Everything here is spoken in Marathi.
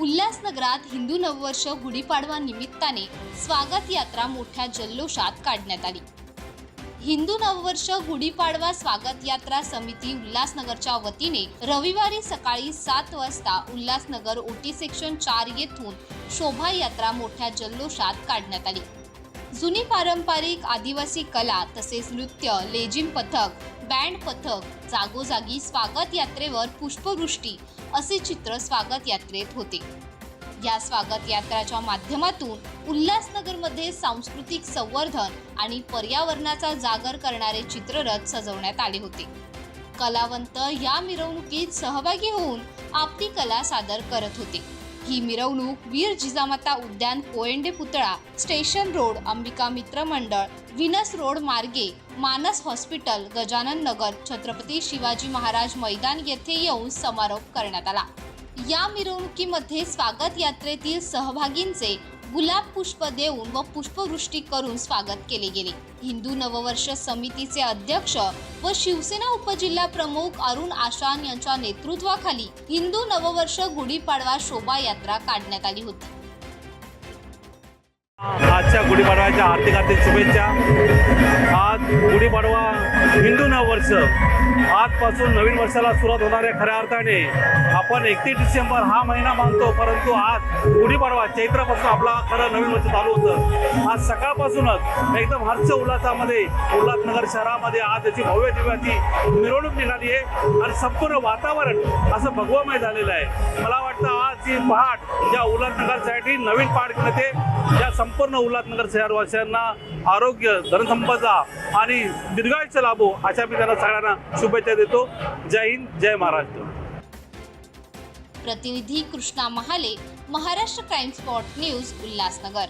उल्हासनगरात हिंदू नववर्ष गुढीपाडवा निमित्ताने स्वागत यात्रा मोठ्या जल्लोषात काढण्यात आली. हिंदू नववर्ष गुढीपाडवा स्वागत यात्रा समिती उल्हासनगरच्या वतीने रविवारी सकाळी सात वाजता उल्हासनगर ओटी सेक्शन चार येथून शोभायात्रा मोठ्या जल्लोषात काढण्यात आली. जुनी पारंपरिक आदिवासी कला तसेच नृत्य लेझिम पथक बँड पथक जागोजागी स्वागत यात्रेवर पुष्पवृष्टी असे चित्र स्वागत यात्रेत होते. या स्वागत यात्राच्या माध्यमातून उल्हासनगरमध्ये सांस्कृतिक संवर्धन आणि पर्यावरणाचा जागर करणारे चित्ररथ सजवण्यात आले होते. कलावंत या मिरवणुकीत सहभागी होऊन आपली कला सादर करत होते. ही मिरवणूक वीर जिजामाता उद्यान कोयंडे पुतळा स्टेशन रोड अंबिका मित्र मंडळ विनस रोड मार्गे मानस हॉस्पिटल गजानन नगर छत्रपती शिवाजी महाराज मैदान येथे येऊन समारोप करण्यात आला. या मिरवणुकीमध्ये स्वागत यात्रेतील सहभागींचे गुलाब पुष्प देऊन व पुष्पवृष्टी करून स्वागत केले गेले. हिंदू नववर्ष समितीचे अध्यक्ष व शिवसेना उपजिल्हा प्रमुख अरुण आशान यांच्या नेतृत्वाखाली हिंदू नववर्ष गुढीपाडवा शोभायात्रा काढण्यात आली होती. आजच्या गुढीपाडव्याच्या हार्दिक हार्दिक शुभेच्छा. आज गुढीपाडवा हिंदू नववर्ष. आजपासून नवीन वर्षाला सुरुवात होणाऱ्या खऱ्या अर्थाने. आपण एकतीस डिसेंबर हा महिना मानतो परंतु आज गुढीपाडवा चैत्रापासून आपला खरं नवीन वर्ष चालू होतं. आज सकाळपासूनच एकदम हर्ष उल्हासामध्ये उल्हासनगर शहरामध्ये आज याची भव्य दिव्याची मिरवणूक निघाली आहे. आणि संपूर्ण वातावरण असं भगवमय झालेलं आहे. मला वाटतं आज ही पहाट ज्या उल्हासनगरसाठी नवीन पहाट घेऊन येते या संपूर्ण उल्हासनगर शहरवासियांना आरोग्य धनसंपदा आणि दीर्घायुष्य लाभो अशा मी त्यांना सगळ्यांना शुभेच्छा देतो. जय हिंद जय महाराष्ट्र. प्रतिनिधी Krishna Mahale Maharashtra crime spot news Ulhasnagar.